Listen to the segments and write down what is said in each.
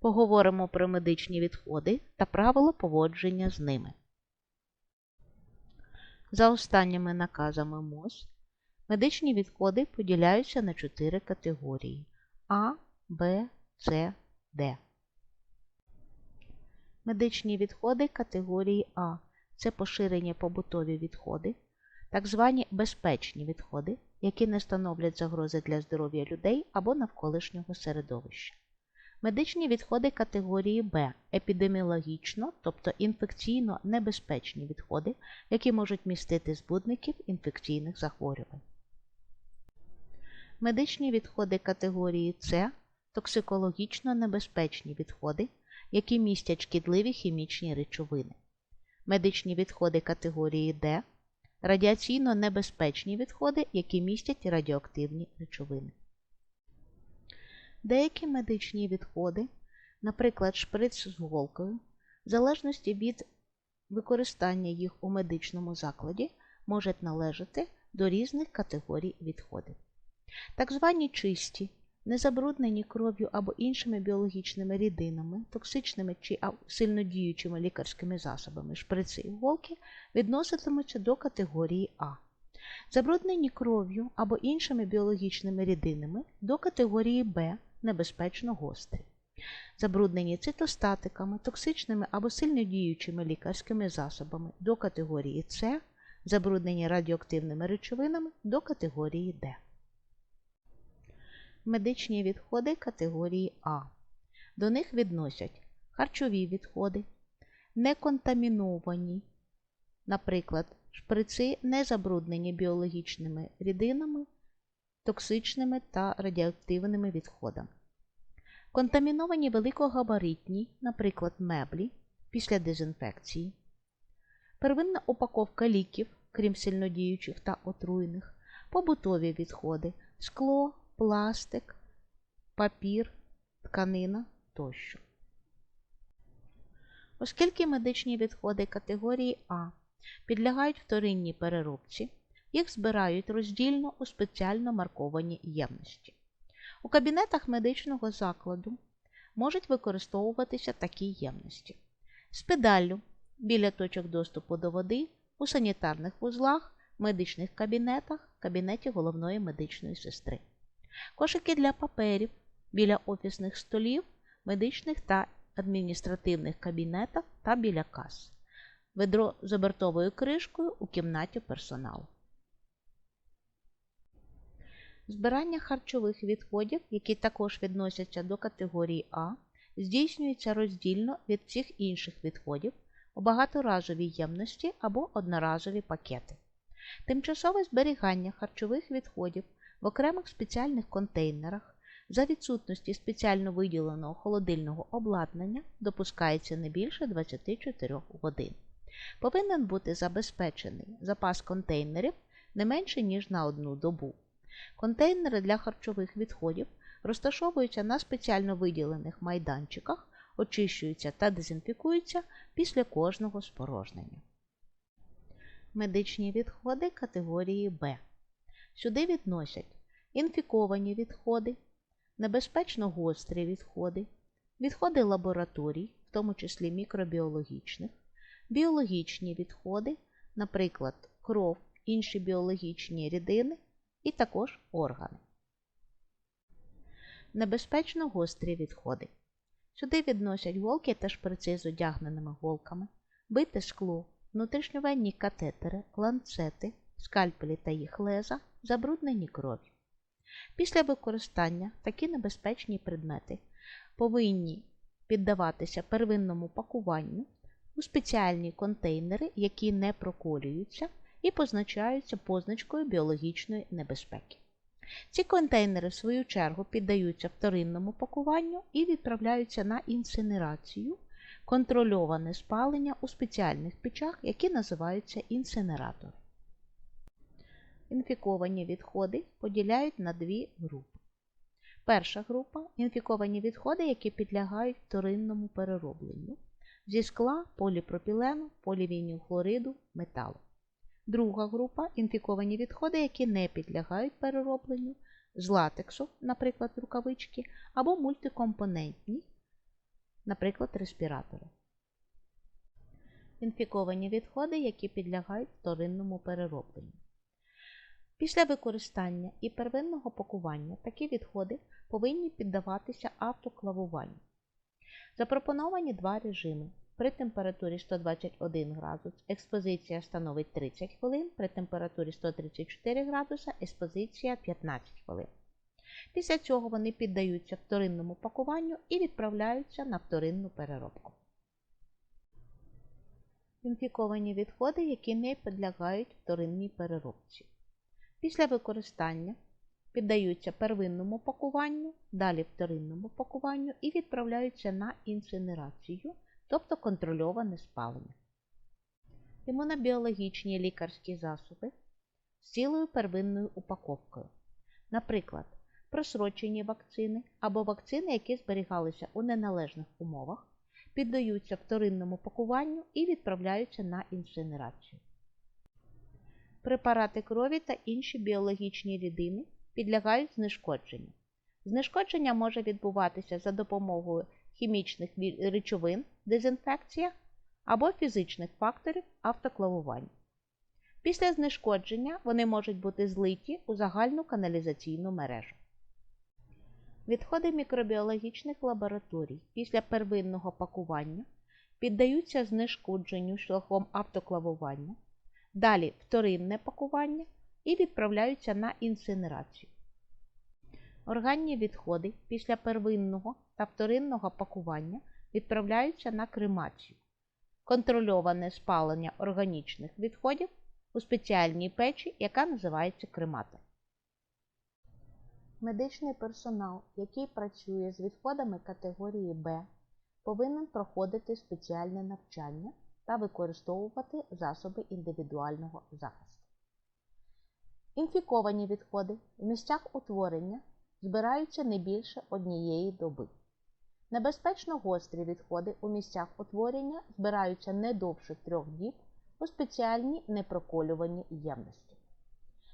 Поговоримо про медичні відходи та правила поводження з ними. За останніми наказами МОЗ медичні відходи поділяються на чотири категорії А, Б, С, Д. Медичні відходи категорії А це поширені побутові відходи, так звані безпечні відходи, які не становлять загрози для здоров'я людей або навколишнього середовища. Медичні відходи категорії Б епідеміологічно, тобто інфекційно небезпечні відходи, які можуть містити збудників інфекційних захворювань. Медичні відходи категорії С токсикологічно небезпечні відходи, які містять шкідливі хімічні речовини. Медичні відходи категорії Д радіаційно небезпечні відходи, які містять радіоактивні речовини. Деякі медичні відходи, наприклад, шприц з голкою, в залежності від використання їх у медичному закладі, можуть належати до різних категорій відходів. Так звані чисті, незабруднені кров'ю або іншими біологічними рідинами, токсичними чи сильнодіючими лікарськими засобами шприци і голки відноситимуться до категорії А. Забруднені кров'ю або іншими біологічними рідинами до категорії Б небезпечно гострі. Забруднені цитостатиками, токсичними або сильнодіючими лікарськими засобами до категорії С, забруднені радіоактивними речовинами до категорії Д. Медичні відходи категорії А. До них відносять харчові відходи, неконтаміновані, наприклад, шприци не забруднені біологічними рідинами, токсичними та радіоактивними відходами. Контаміновані великогабаритні, наприклад, меблі після дезінфекції, первинна упаковка ліків, крім сильнодіючих та отруйних, побутові відходи, скло, пластик, папір, тканина тощо. Оскільки медичні відходи категорії А підлягають вторинній переробці, їх збирають роздільно у спеціально марковані ємності. У кабінетах медичного закладу можуть використовуватися такі ємності з біля точок доступу до води, у санітарних вузлах, медичних кабінетах, кабінеті головної медичної сестри, кошики для паперів біля офісних столів, медичних та адміністративних кабінетах та біля кас, ведро з обертовою кришкою у кімнаті персоналу. Збирання харчових відходів, які також відносяться до категорії А, здійснюється роздільно від всіх інших відходів у багаторазовій ємності або одноразові пакети. Тимчасове зберігання харчових відходів в окремих спеціальних контейнерах за відсутності спеціально виділеного холодильного обладнання допускається не більше 24 годин. Повинен бути забезпечений запас контейнерів не менше, ніж на одну добу. Контейнери для харчових відходів розташовуються на спеціально виділених майданчиках, очищуються та дезінфікуються після кожного спорожнення. Медичні відходи категорії Б. Сюди відносять інфіковані відходи, небезпечно гострі відходи, відходи лабораторій, в тому числі мікробіологічних, біологічні відходи, наприклад, кров, інші біологічні рідини і також органи. Небезпечно гострі відходи. Сюди відносять голки та шприци з одягненими голками, бите скло, внутрішньовенні катетери, ланцети, скальпелі та їх леза, забруднені кров'ю. Після використання такі небезпечні предмети повинні піддаватися первинному пакуванню у спеціальні контейнери, які не проколюються і позначаються позначкою біологічної небезпеки. Ці контейнери, в свою чергу, піддаються вторинному пакуванню і відправляються на інсинерацію, контрольоване спалення у спеціальних печах, які називаються інсинератори. Інфіковані відходи поділяють на дві групи. Перша група інфіковані відходи, які підлягають вторинному переробленню зі скла, поліпропілену, полівінілхлориду, металу. Друга група інфіковані відходи, які не підлягають переробленню з латексу, наприклад, рукавички, або мультикомпонентні наприклад, респіратори. Інфіковані відходи, які підлягають вторинному переробленню. Після використання і первинного пакування такі відходи повинні піддаватися автоклавуванню. Запропоновані два режими. При температурі 121 градус експозиція становить 30 хвилин, при температурі 134 градуса експозиція 15 хвилин. Після цього вони піддаються вторинному пакуванню і відправляються на вторинну переробку. Інфіковані відходи, які не підлягають вторинній переробці. Після використання піддаються первинному пакуванню, далі вторинному пакуванню і відправляються на інсинерацію, тобто контрольоване спалення. Імунобіологічні лікарські засоби з цілою первинною упаковкою. Наприклад, просрочені вакцини або вакцини, які зберігалися у неналежних умовах, піддаються вторинному пакуванню і відправляються на інсинерацію. Препарати крові та інші біологічні рідини підлягають знешкодженню. Знешкодження може відбуватися за допомогою хімічних речовин, дезінфекція або фізичних факторів автоклавування. Після знешкодження вони можуть бути злиті у загальну каналізаційну мережу. Відходи мікробіологічних лабораторій після первинного пакування піддаються знешкодженню шляхом автоклавування, далі вторинне пакування і відправляються на інсинерацію. Органні відходи після первинного та вторинного пакування відправляються на кремацію, контрольоване спалення органічних відходів у спеціальній печі, яка називається крематор. Медичний персонал, який працює з відходами категорії Б, повинен проходити спеціальне навчання та використовувати засоби індивідуального захисту. Інфіковані відходи в місцях утворення збираються не більше однієї доби. Небезпечно гострі відходи у місцях утворення збираються не довше трьох діб у спеціальні непроколювані ємності.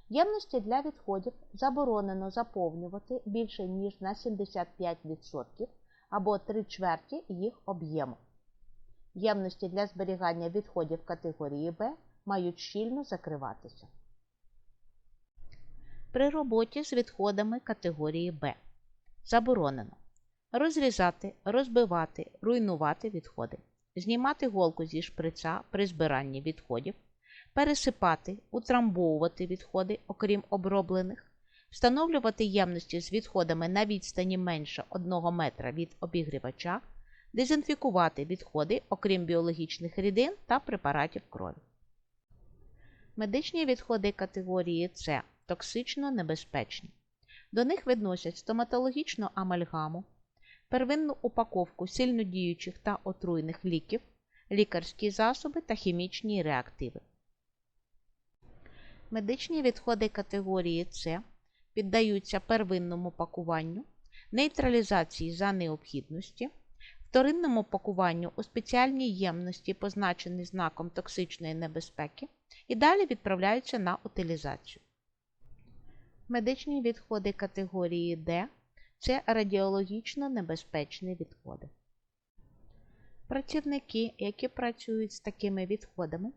Ємності для відходів заборонено заповнювати більше ніж на 75% або 3 чверті їх об'єму. Ємності для зберігання відходів категорії Б мають щільно закриватися. При роботі з відходами категорії Б. Заборонено. Розрізати, розбивати, руйнувати відходи, знімати голку зі шприца при збиранні відходів, пересипати, утрамбовувати відходи, окрім оброблених, встановлювати ємності з відходами на відстані менше 1 метра від обігрівача, дезінфікувати відходи, окрім біологічних рідин та препаратів крові. Медичні відходи категорії С токсично небезпечні. До них відносять стоматологічну амальгаму, первинну упаковку сильнодіючих та отруйних ліків, лікарські засоби та хімічні реактиви. Медичні відходи категорії С піддаються первинному пакуванню, нейтралізації за необхідності, вторинному пакуванню у спеціальній ємності, позначеній знаком токсичної небезпеки, і далі відправляються на утилізацію. Медичні відходи категорії Д це радіологічно небезпечні відходи. Працівники, які працюють з такими відходами,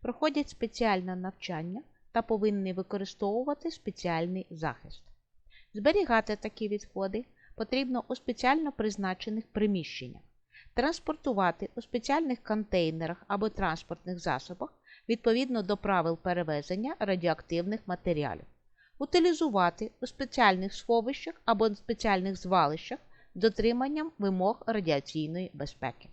проходять спеціальне навчання та повинні використовувати спеціальний захист. Зберігати такі відходи потрібно у спеціально призначених приміщеннях, транспортувати у спеціальних контейнерах або транспортних засобах відповідно до правил перевезення радіоактивних матеріалів утилізувати у спеціальних сховищах або спеціальних звалищах з дотриманням вимог радіаційної безпеки.